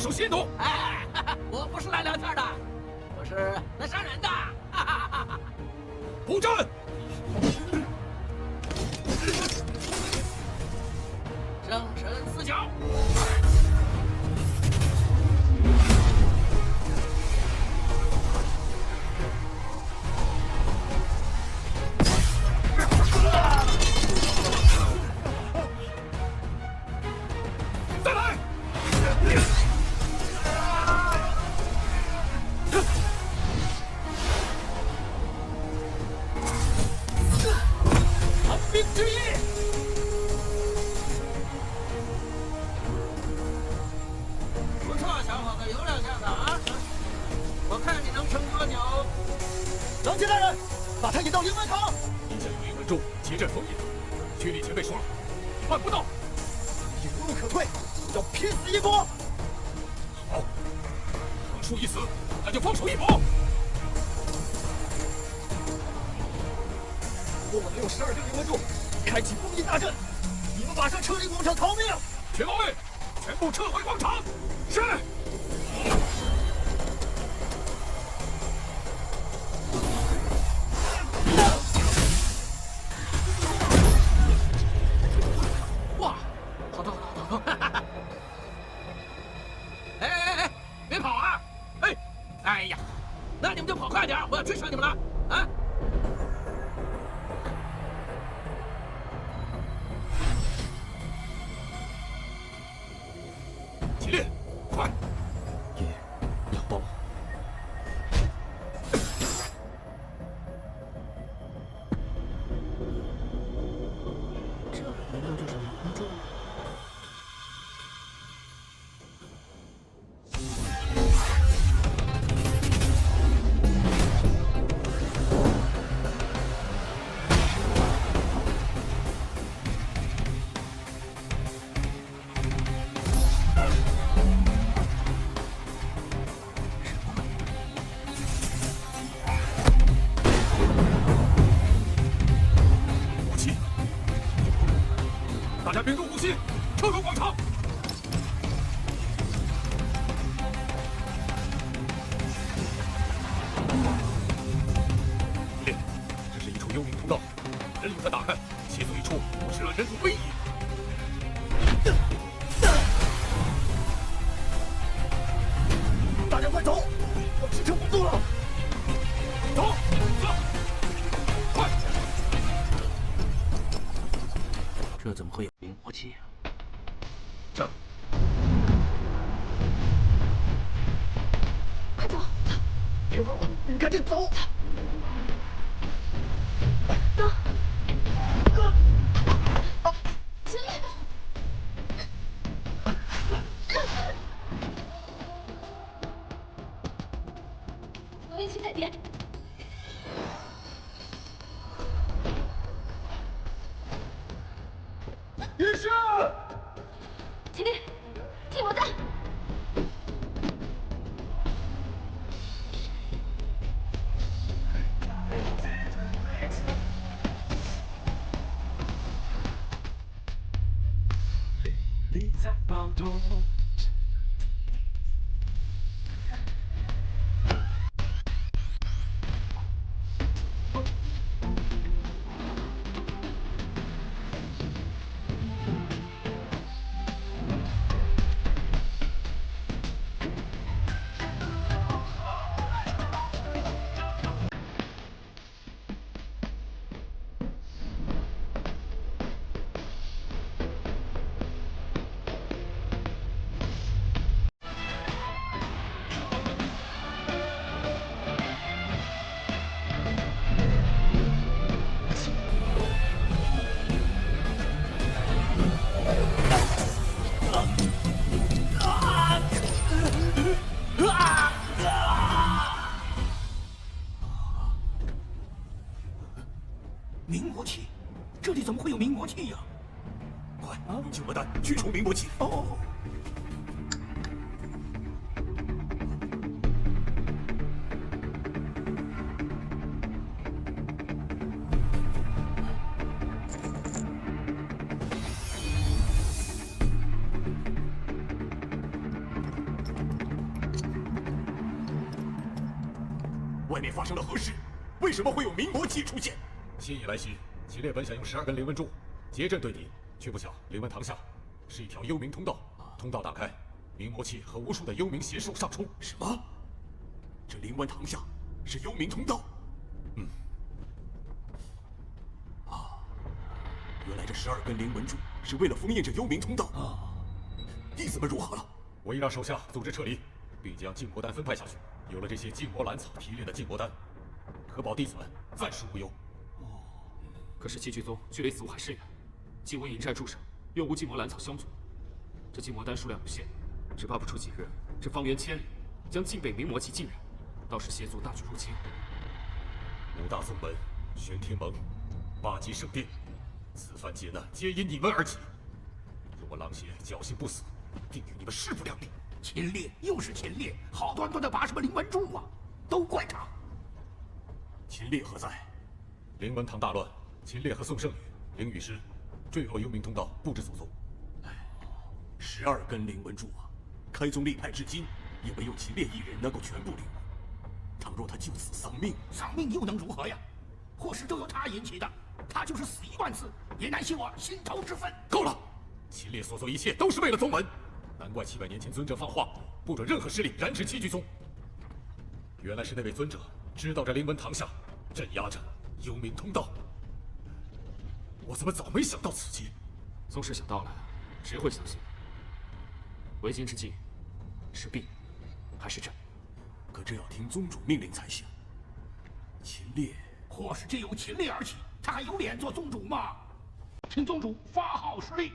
守信徒，哎，我不是来聊天的，我是来杀人的。一死，那就放手一搏。如果我能用十二根灵魂柱开启封印大阵，你们马上撤离广场逃命。全包围，全部撤回广场。是。那你们就跑快点我要追上你们了啊？人非 Don't 外面发生了何事？为什么会有明魔气出现？心已来袭，秦烈本想用十二根灵纹柱结阵对敌，却不巧灵纹堂下是一条幽冥通道，通道打开，明魔气和无数的幽冥邪兽上冲。什么？这灵纹堂下是幽冥通道？嗯。啊，原来这十二根灵纹柱是为了封印这幽冥通道啊！弟子们如何了？我已让手下组织撤离，并将禁魔丹分派下去。有了这些禁魔兰草提炼的禁魔丹，可保弟子们暂时无忧。哦可是七巨宗距离死无海甚远，既无营寨驻守，又无禁魔兰草相助，这禁魔丹数量有限，只怕不出几日，这方圆千里将尽被明魔气浸染。到时邪族大举入侵，五大宗门、玄天盟、八极圣殿，此番劫难皆因你们而起。若我狼邪侥幸不死，定与你们势不两立。秦烈又是秦烈，好端端的拔什么灵纹柱啊？都怪他。秦烈何在？灵纹堂大乱。秦烈和宋圣宇、灵雨师坠落幽冥通道，不知所踪。唉，十二根灵纹柱啊！开宗立派至今，也唯有秦烈一人能够全部领悟。倘若他就此丧命，丧命又能如何呀？祸事都由他引起的，他就是死一万次，也难洗我心头之愤。够了！秦烈所做一切都是为了宗门，难怪七百年前尊者放话，不准任何势力染指七巨宗。原来是那位尊者知道这灵文堂下镇压着幽冥通道。我怎么早没想到此劫？宗师想到了，谁会相信？为今之计，是避还是战？可这要听宗主命令才行。秦烈，或是借由秦烈而起，他还有脸做宗主吗？请宗主发号施令。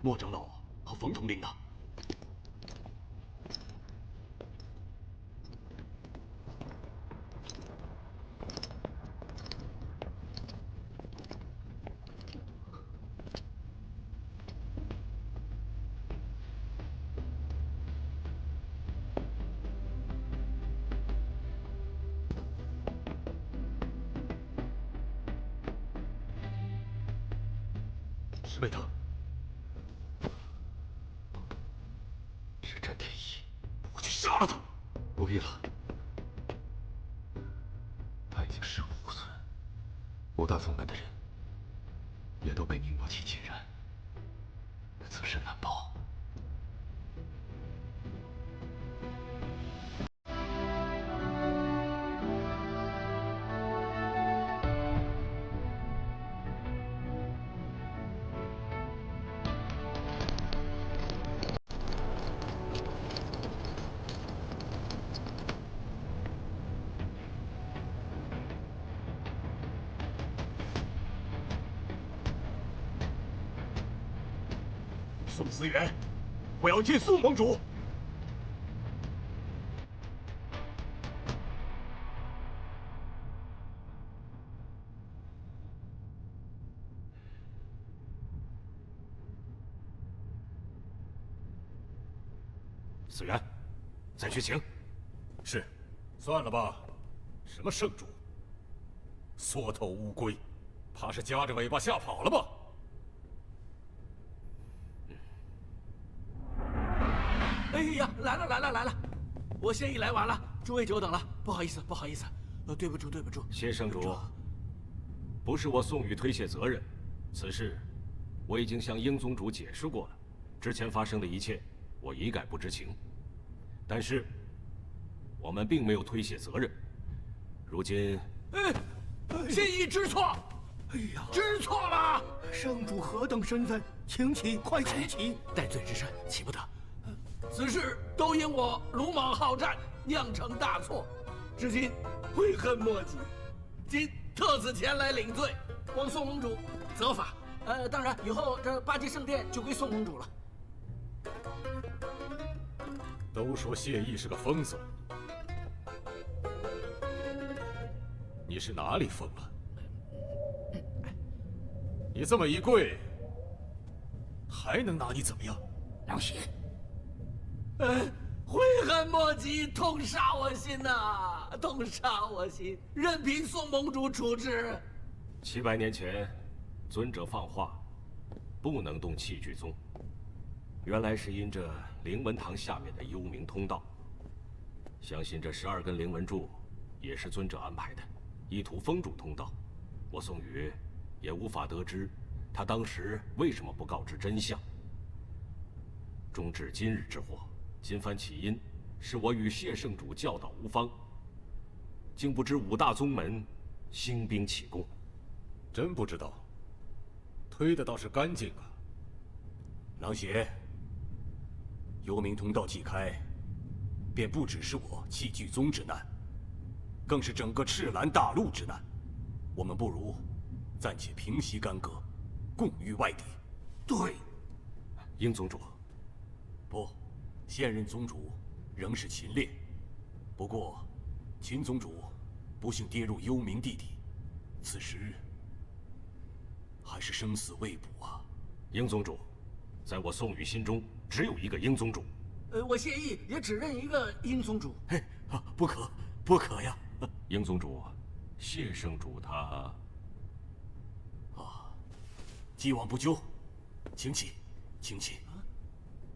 莫长老和冯统领呢？石贝特，是战天一，我去杀了他！不不必了，他已经尸骨无存，五大宗门的人也都被明魔气浸染，自身难保。宋思源，我要见宋盟主。思源，再去请。是，算了吧。什么圣主？缩头乌龟，怕是夹着尾巴吓跑了吧？哎呀，来了来了来了！我先已来晚了，诸位久等了，不好意思不好意思，呃，对不住对不住。谢圣主，不是我宋宇推卸责任，此事我已经向英宗主解释过了，之前发生的一切我一概不知情。但是我们并没有推卸责任，如今，哎，心意知错，哎呀，知错了！圣主何等身份，请起，快请起！戴罪之身，起不得。此事都因我鲁莽好战，酿成大错，至今悔恨莫及。今特此前来领罪，望宋盟主责罚。呃，当然以后这八极圣殿就归宋盟主了。都说谢意是个疯子，你是哪里疯了？你这么一跪，还能拿你怎么样？狼邪。嗯，悔恨莫及，痛杀我心呐！痛杀我心，任凭宋盟主处置。七百年前，尊者放话，不能动器具宗。原来是因这灵文堂下面的幽冥通道。相信这十二根灵文柱也是尊者安排的，意图封住通道。我宋宇也无法得知他当时为什么不告知真相。终至今日之祸，今番起因是我与谢圣主教导无方，竟不知五大宗门兴兵起攻。真不知道，推的倒是干净啊。狼邪，幽冥通道既开，便不只是我弃剧宗之难，更是整个赤兰大陆之难。我们不如暂且平息干戈，共御外敌。对，英宗主。不，现任宗主仍是秦烈，不过秦宗主不幸跌入幽冥地底，此时还是生死未卜啊。英宗主，在我宋宇心中只有一个英宗主。呃，我谢意也只认一个英宗主。嘿，啊，不可，不可呀！英宗主。谢圣主他，啊，既往不咎，请起，请起。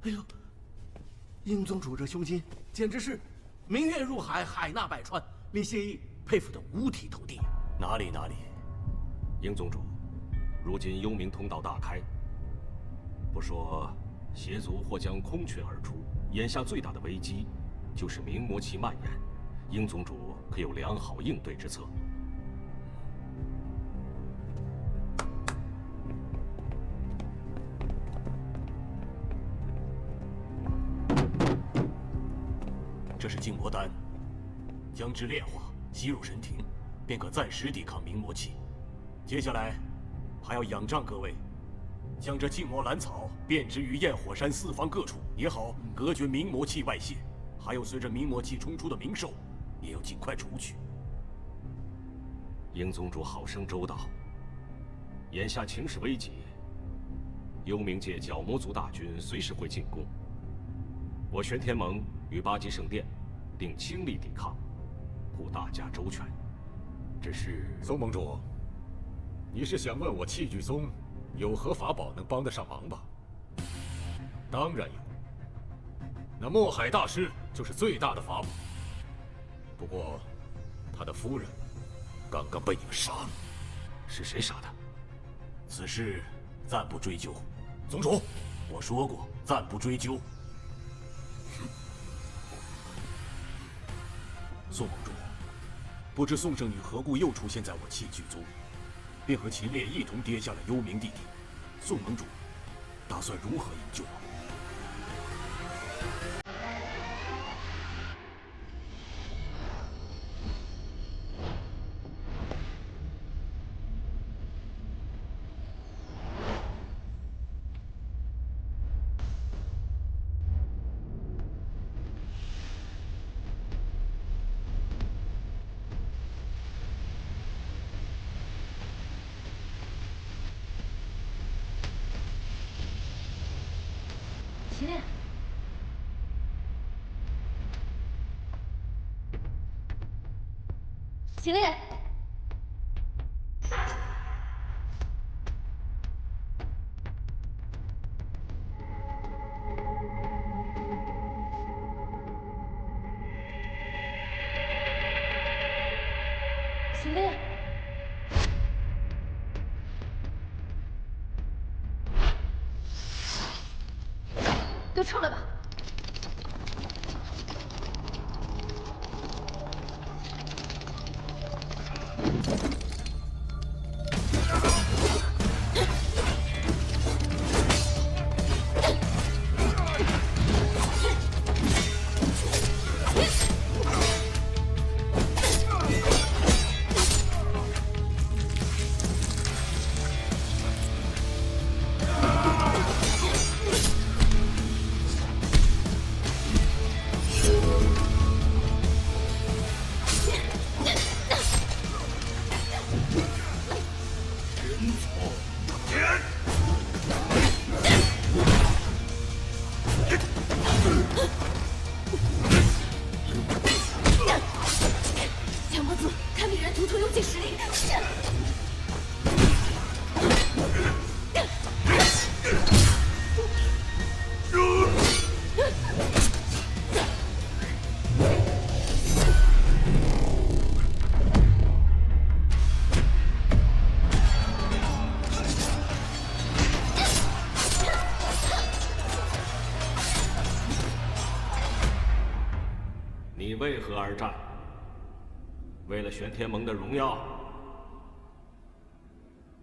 哎呦，英宗主这胸襟，简直是明月入海，海纳百川，令谢意佩服的五体投地。哪里哪里，英宗主，如今幽冥通道大开，不说邪族或将空群而出，眼下最大的危机就是明魔气蔓延，英宗主可有良好应对之策？是静魔丹，将之炼化，吸入神庭，便可暂时抵抗明魔气。接下来，还要仰仗各位，将这禁魔兰草遍植于焰火山四方各处，也好隔绝明魔气外泄。还有随着明魔气冲出的冥兽，也要尽快除去。英宗主好生周到。眼下情势危急，幽冥界角魔族大军随时会进攻。我玄天盟。与八极圣殿定倾力抵抗，护大家周全。只是宋盟主，你是想问我器具宗有何法宝能帮得上忙吧？当然有，那墨海大师就是最大的法宝。不过，他的夫人刚刚被你们杀了。是谁杀的？此事暂不追究。宗主，我说过暂不追究。宋盟主，不知宋圣女何故又出现在我弃剧宗，便和秦烈一同跌下了幽冥地底。宋盟主，打算如何营救我？秦烈，秦烈，都出来吧。凭实力是。玄天盟的荣耀？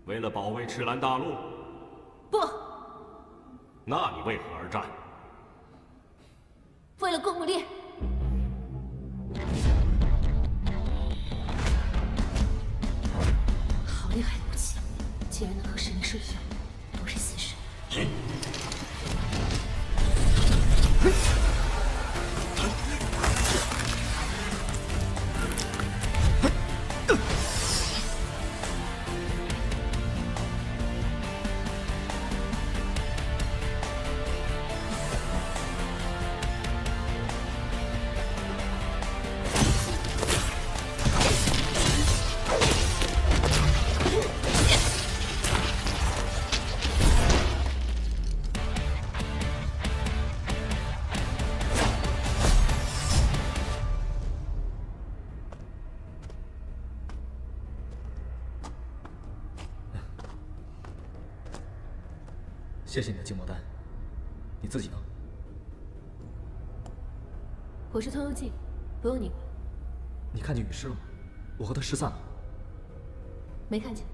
为了保卫赤兰大陆？不，那你为何而战？为了贡木烈。好厉害的武器，竟然能和神灵授权，不是死神。谢谢你的静默丹，你自己呢？我是通幽镜，不用你管。你看见雨师了吗？我和他失散了。没看见。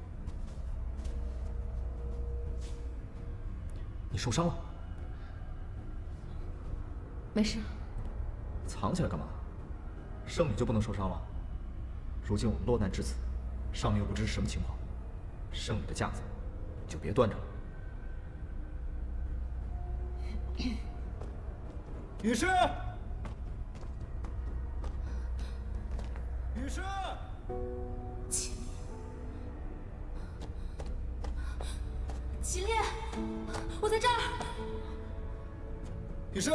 你受伤了？没事。藏起来干嘛？圣女就不能受伤了？如今我们落难至此，上面又不知是什么情况，圣女的架子就别端着了。雨师，雨师，祁烈，我在这儿。雨师，